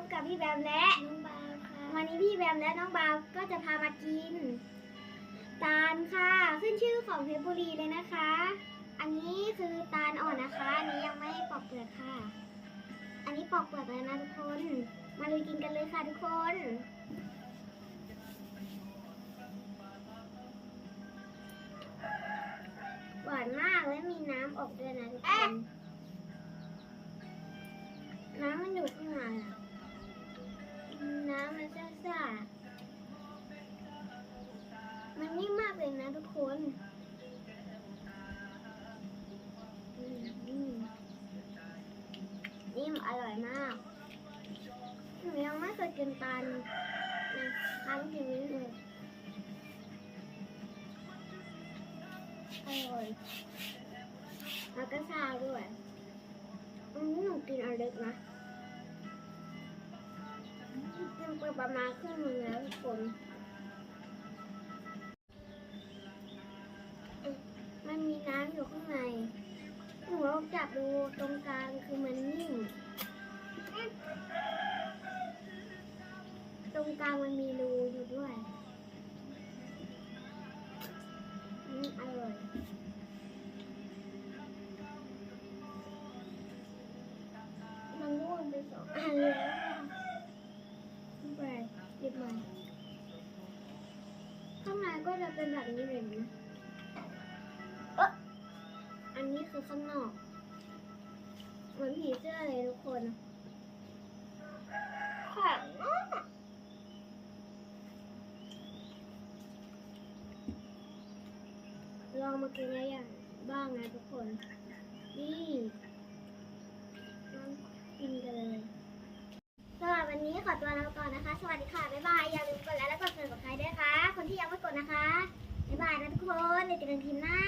บกับพี่แบมและน้องบาวค่ะวันนี้พี่แบมและน้องบาวก็จะพามากิน ตาลค่ะ ขึ้นชื่อของเพชรบุรีเลยนะคะ อันนี้คือตาลอ่อนนะคะอันนี้ยังไม่ปอกเปลือกค่ะ อันนี้ปอกเปลือกแล้วนะทุกคน มาเลยกินกันเลยค่ะทุกคนหวานมากและมีน้ำออกด้วยนะทุกคนน้ำมันอยู่ข้างในอะน้ อร่อยมากหนูยังไม่เคยกินตาในครั้งชีวิตเลยอร่อยแล้วก็ชาด้วยอืมหนูกินอันเล็กนะกินไปประมาณครึ่งนึงแล้วทุกคนมันมีน้ำอยู่ข้างใน หนูลองจับดูตรงกลาง รงกลางมันมีรูอยู่ด้วยอืมอร่อยมันร่วงไปสองอันแล้วไม่เป็นไรหยิบมาข้างในก็จะเป็นแบบนี้เลยนะเอ๊ะอันนี้คือข้างนอก เหมือนผีเสื้อเลยทุกคนแข็งมากล องมากินอะไรอย่างบ้างนะทุกคน นี่ต้องกินกันเลยสำหรับวันนี้ขอตัวลาไปก่อนนะคะ สวัสดีค่ะ บ๊ายบาย อย่าลืมกดไลค์และกดติดตามด้วยค่ะ คนที่ยังไม่กดนะคะ บ๊ายบายนะทุกคนเดี๋ยวเจอกันคลิปหน้า